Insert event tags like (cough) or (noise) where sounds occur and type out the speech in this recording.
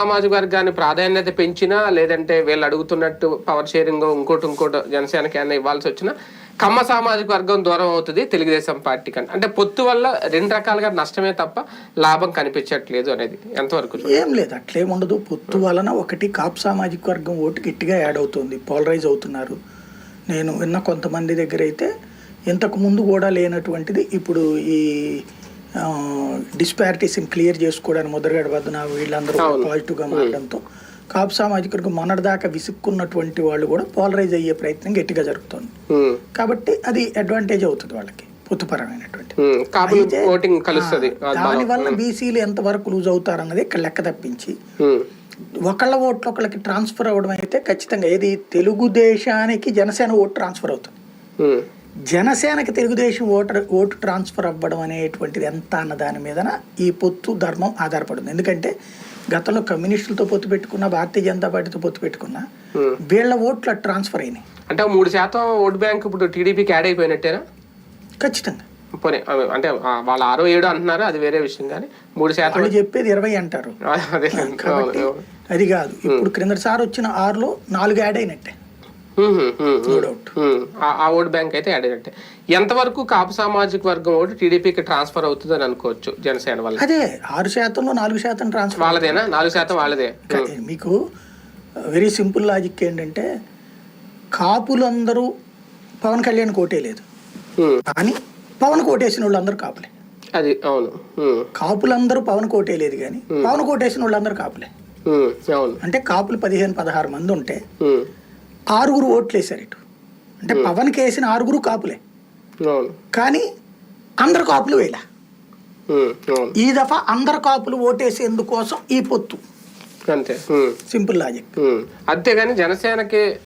సామాజిక వర్గాన్ని ప్రాధాన్యత పెంచినా లేదంటే వీళ్ళు అడుగుతున్నట్టు పవర్ షేరింగ్ ఇంకోటి ఇంకోటి జనసేనకి అయినా ఇవ్వాల్సి వచ్చినా కమ్మ సామాజిక వర్గం దూరం అవుతుంది తెలుగుదేశం పార్టీ కంటే అంటే పొత్తు వల్ల రెండు రకాలుగా నష్టమే తప్ప లాభం కనిపించట్లేదు అనేది ఎంతవరకు ఏం లేదు అట్లేముండదు పొత్తు వలన ఒకటి కాప్ సామాజిక వర్గం ఓటు గట్టిగా యాడ్ అవుతుంది పోలరైజ్ అవుతున్నారు. నేను విన్న కొంతమంది దగ్గర అయితే ఇంతకు ముందు కూడా లేనటువంటిది ఇప్పుడు ఈ డిస్పారిటీస్ని క్లియర్ చేసుకోవడానికి ముద్రగడ వద్దన వీళ్ళందరూ పాజిటివ్గా మారడంతో కాపు సామాజిక వర్గం మొన్నటిదాకా విసుక్కున్నటువంటి వాళ్ళు కూడా పోలరైజ్ అయ్యే ప్రయత్నం గట్టిగా జరుగుతుంది. కాబట్టి అది అడ్వాంటేజ్ అవుతుంది వాళ్ళకి పొత్తుపరమైనటువంటి. దానివల్ల బీసీలు ఎంతవరకు లూజ్ అవుతారన్నది ఇక్కడ లెక్క తప్పించి ఒకళ్ళ ఓట్లు ఒకళ్ళకి ట్రాన్స్ఫర్ అవ్వడం అయితే ఖచ్చితంగా ఏది తెలుగుదేశానికి జనసేన ఓటు ట్రాన్స్ఫర్ అవుతుంది. జనసేనకి తెలుగుదేశం ఓటర్ ఓటు ట్రాన్స్ఫర్ అవ్వడం అనేటువంటిది ఎంత అన్న దాని మీదన ఈ పొత్తు ధర్మం ఆధారపడుతుంది ఎందుకంటే గతంలో కమ్యూనిస్టులతో పొత్తు పెట్టుకున్నా భారతీయ జనతా పార్టీతో పొత్తు పెట్టుకున్నా. వీళ్ళ ఓట్లు ట్రాన్స్ఫర్ అయినాయి. అంటే మూడు శాతం ఓట్ బ్యాంక్ ఇప్పుడు టీడీపీకి యాడ్ అయిపోయినట్టేనా? ఖచ్చితంగా. పోనీ అంటే వాళ్ళు ఆరో ఏడు అంటున్నారు అది వేరే విషయం కానీ మూడు శాతం చెప్పేది ఇరవై అంటారు. అదే. (laughs) కాదు. ఇప్పుడు క్రిందటిసారి వచ్చిన ఆరులో నాలుగు యాడ్ అయినట్టే. ఆ- ఆ ఓట్ బ్యాంక్ అయితే యాడ్ అయినట్టే ఎంతవరకు కాపు సామాజిక వర్గం ఓటు టీడీపీకి ట్రాన్స్ఫర్ అవుతుంది అని అనుకోవచ్చు జనసేన వల్ల అదే ఆరు శాతంలో నాలుగు శాతం ట్రాన్స్ఫర్ వాళ్ళదేనా? నాలుగు శాతం వాళ్ళదే. మీకు వెరీ సింపుల్ లాజిక్ ఏంటంటే కాపులందరూ పవన్ కళ్యాణ్ కోటేయలేదు ఉమ్, కానీ పవన్ కోటేసిన వాళ్ళందరూ కాపులే. అది అవును. కాపులందరూ పవన్ కోటేయలేదు కానీ పవన్ కోటేసిన వాళ్ళందరూ కాపులే. అవును. అంటే కాపులు పదిహేను పదహారు మంది ఉంటే ఆరుగురు ఓట్లు వేశారు ఇటు. అంటే పవన్కి వేసిన ఆరుగురు కాపులే. కానీ అందరు కాపులు వేయలే. అవును. ఈ దఫా అందరు కాపులు ఓటేసేందుకోసం ఈ పొత్తు. అంతే. Simple logic um. అంతేగాని జనసేనకి